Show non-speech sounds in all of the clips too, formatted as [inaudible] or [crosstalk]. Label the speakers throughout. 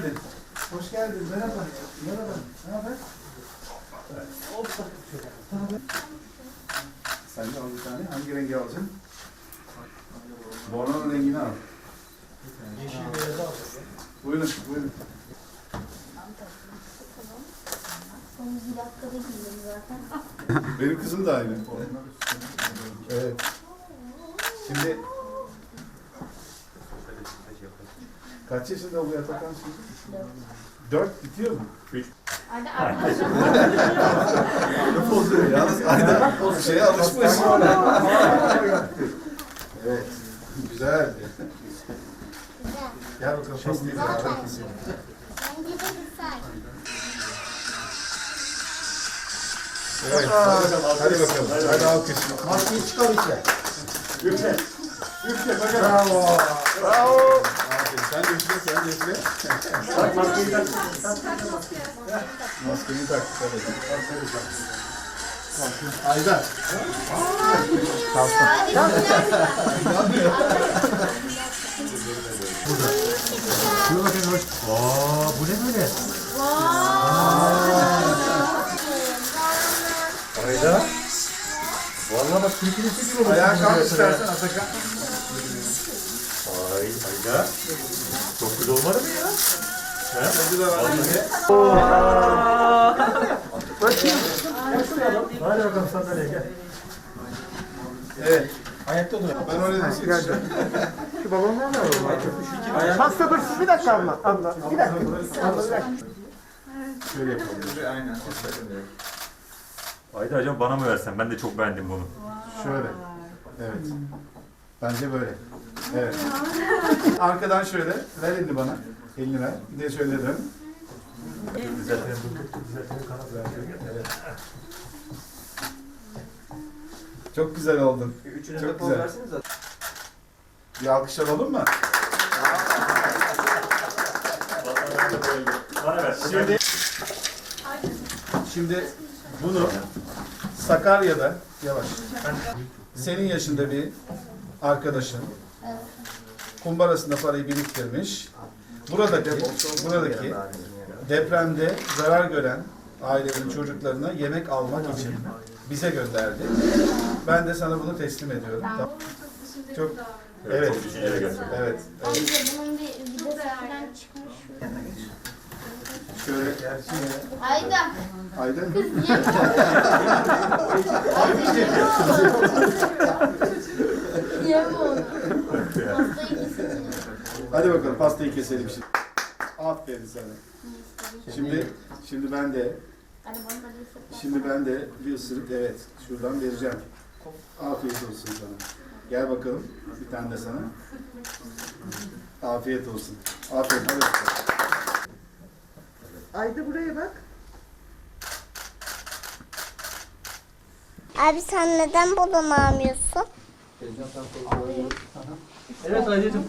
Speaker 1: geldin. Hoş geldin. Merhaba. Merhaba. Ne haber? Sen de al bir tane. Hangi rengi alacaksın? Bornonun rengini al.
Speaker 2: Yeşil beyazı aldım.
Speaker 1: Buyurun, buyurun.
Speaker 3: Bir dakikada giydim zaten.
Speaker 1: Benim kızım da aynı. Evet. Şimdi kaç yaşında bu Atakan şimdi? Dört bitiyor mu?
Speaker 3: Arda arkadaşlar
Speaker 1: Bozuyor yalnız ayda şeye alışmış. evet. Güzel.
Speaker 3: güzel.
Speaker 1: Gel bakalım beraber
Speaker 3: güzel. Bence de güzel.
Speaker 1: Evet. Hadi bakalım. Hadi alkış.
Speaker 2: Maskeyi çıkar içe.
Speaker 1: Üfle. Üfle bakalım. Bravo. Bravo. Sen de üfle, sen de üfle.
Speaker 2: Bak maskeyi tak.
Speaker 1: Maskeni tak. Aferin. Ayda.
Speaker 2: Şuna bakın hoş. Aa bu ne böyle? Ayda. Vallahi bak Türkiye'deki gibi olmuş.
Speaker 1: Ayağa kalk istersen Atakan.
Speaker 4: Ay Ayda. Çok güzel olmadı mı ya?
Speaker 1: Hadi de var.
Speaker 2: Hadi bakalım sandalyeye gel.
Speaker 1: Evet.
Speaker 2: Ayakta dur.
Speaker 1: Ben öyle de seçeceğim.
Speaker 2: Şu balonlar ne var? Pasta dur bir dakika abla. Abla bir dakika. Abla bir dakika.
Speaker 1: Şöyle yapalım. Aynen.
Speaker 4: Ayda acaba bana mı versen? Ben de çok beğendim bunu.
Speaker 1: Şöyle. Evet. Bence böyle. Evet. Arkadan şöyle. Ver elini bana. Elini ver. Bir de şöyle dön.
Speaker 4: Düzeltelim. Düzeltelim kanat
Speaker 1: Evet. Çok güzel oldun.
Speaker 5: Üçünüz
Speaker 1: Çok
Speaker 5: de
Speaker 1: güzel.
Speaker 5: verseniz zaten.
Speaker 1: Bir alkış alalım mı? Şimdi Şimdi bunu Sakarya'da yavaş. Senin yaşında bir arkadaşın kumbarasında parayı biriktirmiş. Buradaki buradaki depremde zarar gören ailelerin çocuklarına yemek almak için bize gönderdi. Ben de sana bunu teslim ediyorum. Tamam. Çok evet. Evet.
Speaker 3: Ayrıca bunun bir videosu falan çıkmış.
Speaker 1: Şöyle
Speaker 3: Ayda.
Speaker 1: Ayda.
Speaker 3: Yeme [laughs] onu. Pastayı kesince.
Speaker 1: Hadi bakalım pastayı keselim şimdi. Aferin sana. Şimdi şimdi ben de
Speaker 3: Hadi bana da bir sürpriz.
Speaker 1: şimdi ben de bir ısırık evet şuradan vereceğim. Afiyet olsun sana. Gel bakalım bir tane de sana. Afiyet olsun. Aferin hadi bakalım.
Speaker 6: Ayda buraya bak.
Speaker 3: Abi sen neden balon almıyorsun?
Speaker 2: Evet Aydacığım.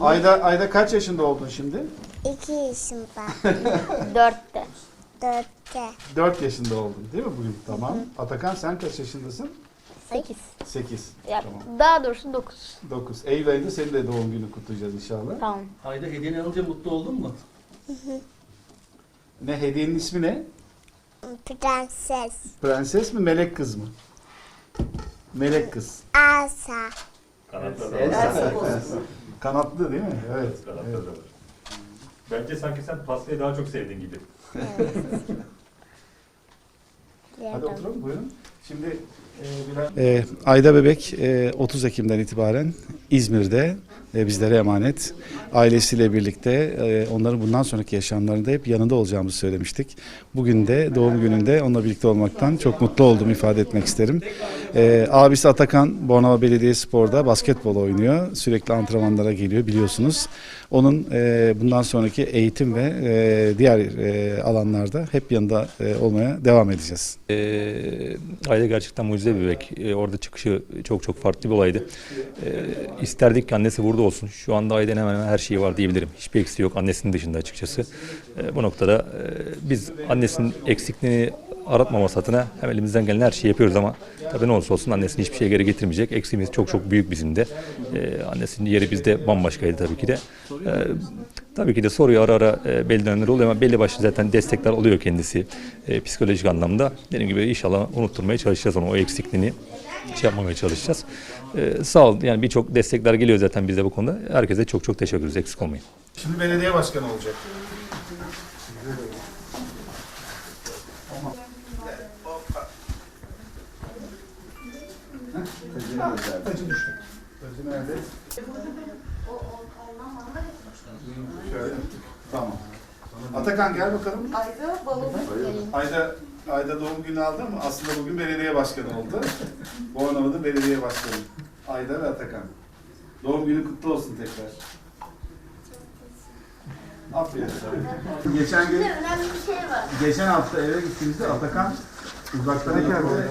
Speaker 1: Ayda Ayda kaç yaşında oldun şimdi?
Speaker 3: İki yaşında. [laughs] Dörtte. Dörtte.
Speaker 1: 4 yaşında oldun değil mi bugün? Tamam. Atakan sen kaç yaşındasın?
Speaker 3: Sekiz.
Speaker 1: 8.
Speaker 7: Ya,
Speaker 1: Tamam.
Speaker 7: Daha doğrusu 9.
Speaker 1: 9. Eylül ayında senin de doğum günü kutlayacağız inşallah.
Speaker 7: Tamam.
Speaker 2: Ayda hediyeni alınca mutlu oldun mu?
Speaker 1: Ne hediyenin ismi ne?
Speaker 3: Prenses.
Speaker 1: Prenses mi melek kız mı? Melek kız.
Speaker 3: Asa.
Speaker 4: Kanatları da var.
Speaker 1: Kanatlı değil mi? Evet.
Speaker 4: Kanatları
Speaker 1: evet.
Speaker 4: da var. Bence sanki sen pastayı daha çok sevdin gibi. [laughs]
Speaker 1: Hadi oturalım buyurun. Şimdi e, Bilal... Ayda Bebek e, 30 Ekim'den itibaren İzmir'de e, bizlere emanet. Ailesiyle birlikte e, onların bundan sonraki yaşamlarında hep yanında olacağımızı söylemiştik. Bugün de doğum gününde onunla birlikte olmaktan çok mutlu olduğumu ifade etmek isterim. E, abisi Atakan Bornova Belediyespor'da basketbol oynuyor. Sürekli antrenmanlara geliyor biliyorsunuz. Onun e, bundan sonraki eğitim ve e, diğer e, alanlarda hep yanında e, olmaya devam edeceğiz.
Speaker 8: Ee, Ayda gerçekten mucize bir bebek. Ee, orada çıkışı çok çok farklı bir olaydı. Ee, isterdik ki annesi burada olsun. Şu anda Ayda'nın hemen hemen her şeyi var diyebilirim. Hiçbir eksiği yok annesinin dışında açıkçası. Ee, bu noktada e, biz annesinin eksikliğini aratmaması adına hem elimizden gelen her şeyi yapıyoruz ama tabii ne olursa olsun annesini hiçbir şeye geri getirmeyecek. Eksiğimiz çok çok büyük bizim de. Ee, annesinin yeri bizde bambaşkaydı tabii ki de. Ee, Tabii ki de soruyor ara ara e, belli dönemler oluyor ama belli başlı zaten destekler oluyor kendisi e, psikolojik anlamda. Dediğim gibi inşallah unutturmaya çalışacağız onu o eksikliğini şey yapmamaya çalışacağız. E, sağ ol yani birçok destekler geliyor zaten bize bu konuda. Herkese çok çok teşekkür ederiz eksik olmayın.
Speaker 1: Şimdi belediye başkanı olacak. Tacı düştü. Tacı nerede? Şöyle. Tamam. Atakan gel bakalım.
Speaker 5: Ayda balon
Speaker 1: Ayda Ayda doğum günü aldı ama aslında bugün belediye başkanı oldu. Bornova'da belediye başkanı. Ayda ve Atakan. Doğum günü kutlu olsun tekrar. Aferin. Geçen gün
Speaker 5: önemli bir şey var.
Speaker 1: Geçen hafta eve gittiğimizde Atakan uzaktan geldi.